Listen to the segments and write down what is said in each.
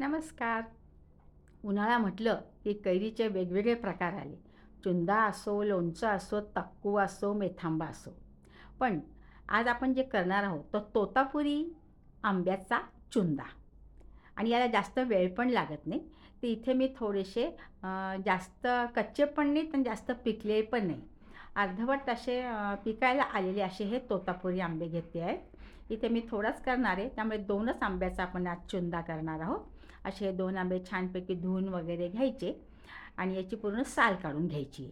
नमस्कार. उन्हाळा म्हटलं की कैरीचे वेगवेगळे प्रकार आले. चुंदा असो लोणचं असो तक्कू असो मेथांबा असो. पण आज आपण जे करणार आहोत तो तोतापुरी आंब्याचा चुंदा. आणि याला जास्त वेळ पण लागत नाही. तर इथे मी थोडेसे जास्त कच्चे पण नाहीत आणि जास्त पिकले पण नाही. अर्धवट असे पिकायला आलेले असे हे तोतापुरी आंबे घेतले आहेत इथे मी थोडाच करणार आहे. त्यामुळे दोनच आंब्याचा आपण आज चुंदा करणार आहोत. असे दोन आंबे छानपैकी धुवून वगैरे घ्यायचे आणि याची पूर्ण साल काढून घ्यायची.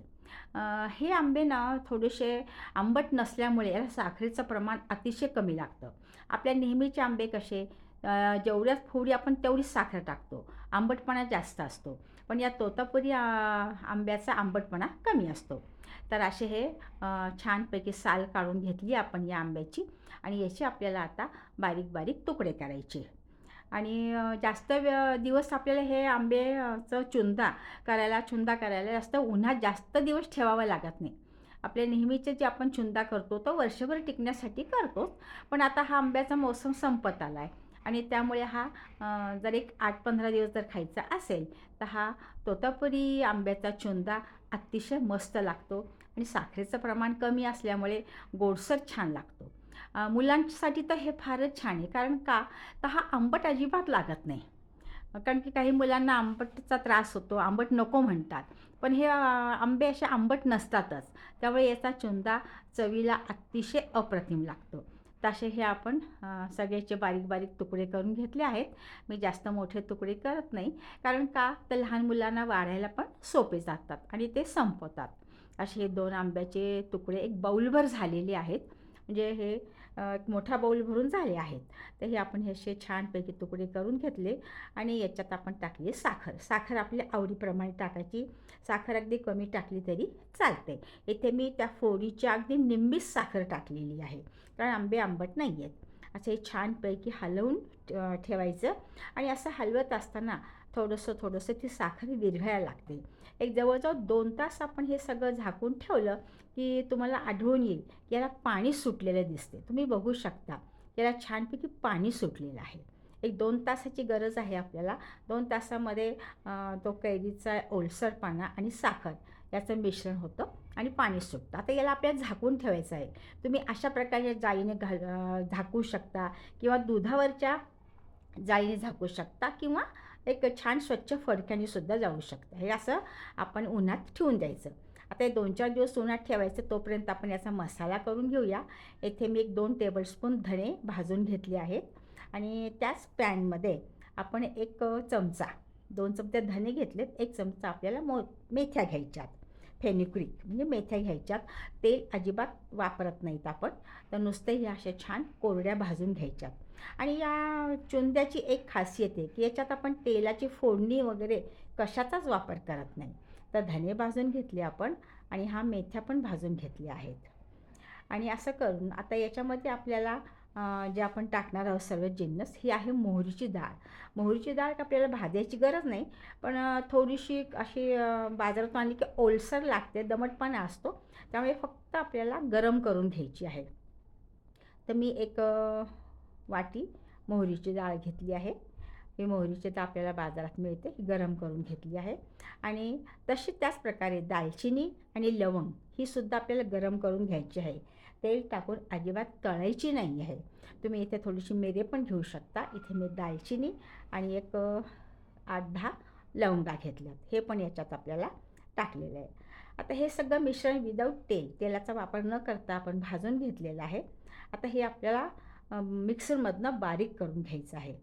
हे आंबे ना थोडेसे आंबट नसल्यामुळे याला साखरेचं प्रमाण अतिशय कमी लागतं. आपल्या नेहमीचे आंबे कसे? अं, जेवढ्याच फोडी आपण तेवढीच साखर टाकतो. आंबटपणा जास्त असतो. पण या तोतापुरी आंब्याचा आंबटपणा कमी असतो. तर असे हे छानपैकी साल काढून घेतली आपण या आंब्याची आणि याचे आपल्याला आता बारीक बारीक तुकडे करायचे. आणि जास्त व्य दिवस आपल्याला हे आंबेचं चुंदा करायला चुंदा करायला जास्त उन्हात जास्त दिवस ठेवावं लागत नाही. आपल्या नेहमीचे जे आपण चुंदा करतो तो वर्षभर टिकण्यासाठी करतोच. पण आता हा आंब्याचा मोसम संपत आला आहे आणि त्यामुळे हा जर एक आठ पंधरा दिवस जर खायचा असेल तर हा तोतापुरी आंब्याचा चुंदा अतिशय मस्त लागतो आणि साखरेचं प्रमाण कमी असल्यामुळे गोडसर छान लागतो. मुलांसाठी तर हे फारच छान आहे. कारण का? तर हा आंबट अजिबात लागत नाही. कारण की काही मुलांना आंबटचा त्रास होतो आंबट नको म्हणतात. पण हे आंबे असे आंबट नसतातच. त्यामुळे याचा चुंदा चवीला अतिशय अप्रतिम लागतो. तसे हे आपण सगळ्याचे बारीक बारीक तुकडे करून घेतले आहेत. मी जास्त मोठे तुकडे करत नाही. कारण का? तर लहान मुलांना वाढायला पण सोपे जातात आणि ते संपवतात. असे हे दोन आंब्याचे तुकडे एक बाऊलभर झालेले आहेत. म्हणजे हे एक मोठा बाऊल भरून झाले आहेत. तर हे आपण हे असे छानपैकी तुकडे करून घेतले आणि याच्यात आपण टाकली साखर. साखर आपल्या आवडीप्रमाणे टाकायची. साखर अगदी कमी टाकली तरी चालते. इथे मी त्या फोडीच्या अगदी निंबीच साखर टाकलेली आहे. कारण आंबे आंबट नाही आहेत असे हे छानपैकी हलवून ठेवायचं. आणि असं हलवत असताना थोडंसं थोडंसं ती साखर विरघळायला लागते. एक जवळजवळ दोन तास आपण हे सगळं झाकून ठेवलं की तुम्हाला आढळून येईल की याला पाणी सुटलेलं दिसते. तुम्ही बघू शकता याला छानपैकी पाणी सुटलेलं आहे. एक दोन तासाची गरज आहे आपल्याला. दोन तासामध्ये तो कैरीचा ओलसरपणा आणि साखर याचं मिश्रण होतं. आणि पाणी सुटतं. आता याला आपल्याला झाकून ठेवायचं आहे. तुम्ही अशा प्रकारे जाळीने घाल झाकू शकता किंवा दुधावरच्या जाळीने झाकू शकता किंवा एक छान स्वच्छ फडक्याने सुद्धा जाऊ शकतं. हे असं आपण उन्हात ठेवून द्यायचं. आता हे दोन चार दिवस उन्हात ठेवायचं तोपर्यंत आपण याचा मसाला करून घेऊया. येथे मी एक दोन टेबलस्पून धणे भाजून घेतले आहेत. आणि त्याच पॅनमध्ये आपण एक चमचा दोन चमचे धणे घेतलेत. एक चमचा आपल्याला मो मेथ्या घ्यायच्यात फेनिक्रिक म्हणजे मेथ्या घ्यायच्यात तेल अजिबात वापरत नाहीत आपण. तर नुसते ह्या अशा छान कोरड्या भाजून घ्यायच्यात. आणि या चुंद्याची एक खासियत आहे की याच्यात आपण तेलाची फोडणी वगैरे कशाचाच वापर करत नाही. तर धने भाजून घेतले आपण आणि हा मेथ्या पण भाजून घेतल्या आहेत. आणि असं करून आता याच्यामध्ये आपल्याला जे आपण टाकणार आहोत सर्व जिन्नस ही आहे मोहरीची डाळ. मोहरीची डाळ आपल्याला भाजायची गरज नाही पण थोडीशी अशी बाजारातून बाजारात आणली की ओलसर लागते दमटपणा असतो त्यामुळे फक्त आपल्याला गरम करून घ्यायची आहे. तर मी एक वाटी मोहरीची डाळ घेतली आहे. ही मोहरीची तर आपल्याला बाजारात मिळते ही गरम करून घेतली आहे. आणि तशी त्याच प्रकारे दालचिनी आणि लवंग ही सुद्धा आपल्याला गरम करून घ्यायची आहे. तेल टाकून अजिबात तळायची नाही आहे. तुम्ही इथे थोडीशी मिरे पण घेऊ शकता. इथे मी दालचिनी आणि एक आठ दहा लवंगा घेतल्यात. हे पण याच्यात आपल्याला टाकलेलं आहे. आता हे सगळं मिश्रण विदाऊट तेल तेलाचा वापर न करता आपण भाजून घेतलेलं आहे. आता हे आपल्याला मिक्सरमधनं बारीक करून घ्यायचं आहे.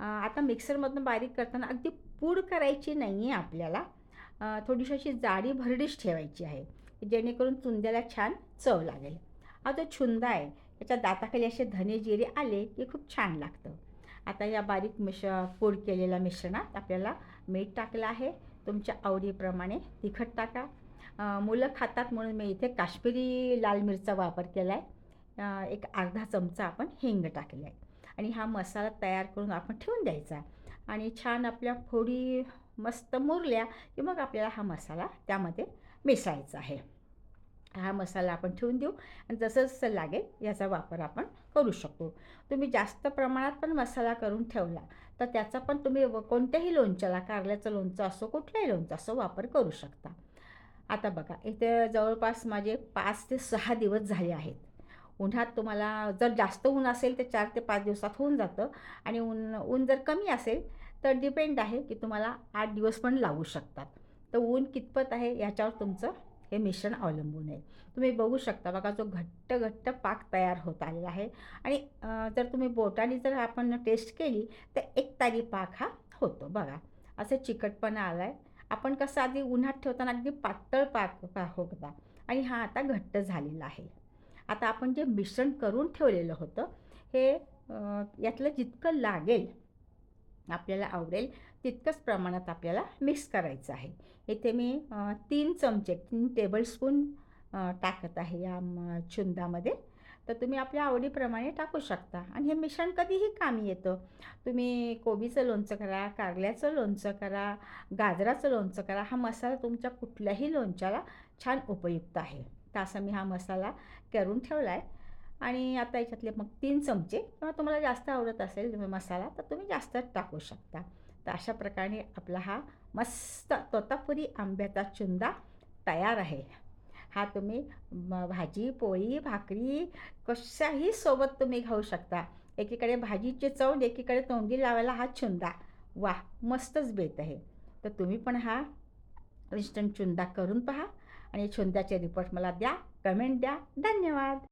आता मिक्सरमधनं बारीक करताना अगदी पूड करायची नाही आहे आपल्याला थोडीशी अशी जाडी भरडीच ठेवायची आहे जेणेकरून चुंद्याला छान चव लागेल. हा जो छुंदा आहे. याच्या दाताखाली असे धने जिरे आले की खूप छान लागतं. आता या बारीक मिश्र पूड केलेल्या मिश्रणात आपल्याला मीठ टाकलं आहे. तुमच्या आवडीप्रमाणे तिखट टाका. मुलं खातात म्हणून मी इथे काश्मीरी लाल मिरचा वापर केला आहे एक अर्धा चमचा आपण हिंग टाकले आहे आणि हा मसाला तयार करून आपण ठेवून द्यायचा. आणि छान आपल्या फोडी मस्त मुरल्या की मग आपल्याला हा मसाला त्यामध्ये मिसळायचा आहे. हा मसाला आपण ठेवून देऊ आणि जसं जसं लागेल याचा वापर आपण करू शकतो तुम्ही जास्त प्रमाणात पण मसाला करून ठेवला तर त्याचा पण तुम्ही व- कोणत्याही लोणच्याला कारल्याचं लोणचं असो कुठल्याही लोणचं असो वापर करू शकता. आता बघा इथे जवळपास माझे पाच ते सहा दिवस झाले आहेत. उन्हात तुम्हाला जर जास्त ऊन असेल तर चार ते पाच दिवसात होऊन जातं आणि ऊन ऊन जर कमी असेल तर डिपेंड आहे की तुम्हाला आठ दिवस पण लागू शकतात. तर ऊन कितपत आहे याच्यावर तुमचं हे मिश्रण अवलंबून आहे. तुम्ही बघू शकता बघा जो घट्ट घट्ट पाक तयार होत आलेला आहे. आणि जर तुम्ही बोटाने जर आपण टेस्ट केली तर एक तारी पाक हा होतो बघा. असं चिकटपणा आला आहे आपण कसं आधी उन्हात ठेवताना अगदी पातळ पाक होता आणि हा आता घट्ट झालेला आहे. आता आपण जे मिश्रण करून ठेवलेलं होतं हे यातलं जितकं लागेल आपल्याला आवडेल तितकंच प्रमाणात आपल्याला मिक्स करायचं आहे. इथे मी तीन चमचे तीन टेबलस्पून टाकत आहे या छुंदामध्ये. तर तुम्ही आपल्या आवडीप्रमाणे टाकू शकता. आणि हे मिश्रण कधीही कामी येतं. तुम्ही कोबीचं लोणचं करा कारल्याचं लोणचं करा गाजराचं लोणचं करा हा मसाला तुमच्या कुठल्याही लोणच्याला छान उपयुक्त आहे. तर असा मी हा मसाला करून ठेवला आहे आणि आता याच्यातले मग तीन चमचे किंवा तुम्हाला जास्त आवडत असेल तुम्ही मसाला तर तुम्ही जास्त टाकू शकता. तर अशा प्रकारे आपला हा मस्त तोतापुरी आंब्याचा चुंदा तयार आहे. हा तुम्ही म- भाजी पोळी भाकरी कशाही सोबत तुम्ही खाऊ शकता. एकीकडे भाजीची चव एकीकडे तोंडी लावायला हा चुंदा. वा मस्तच बेत आहे. तर तुम्ही पण हा इन्स्टंट चुंदा करून पहा आणि चुंद्याचे रिपोर्ट मला द्या. कमेंट द्या. धन्यवाद.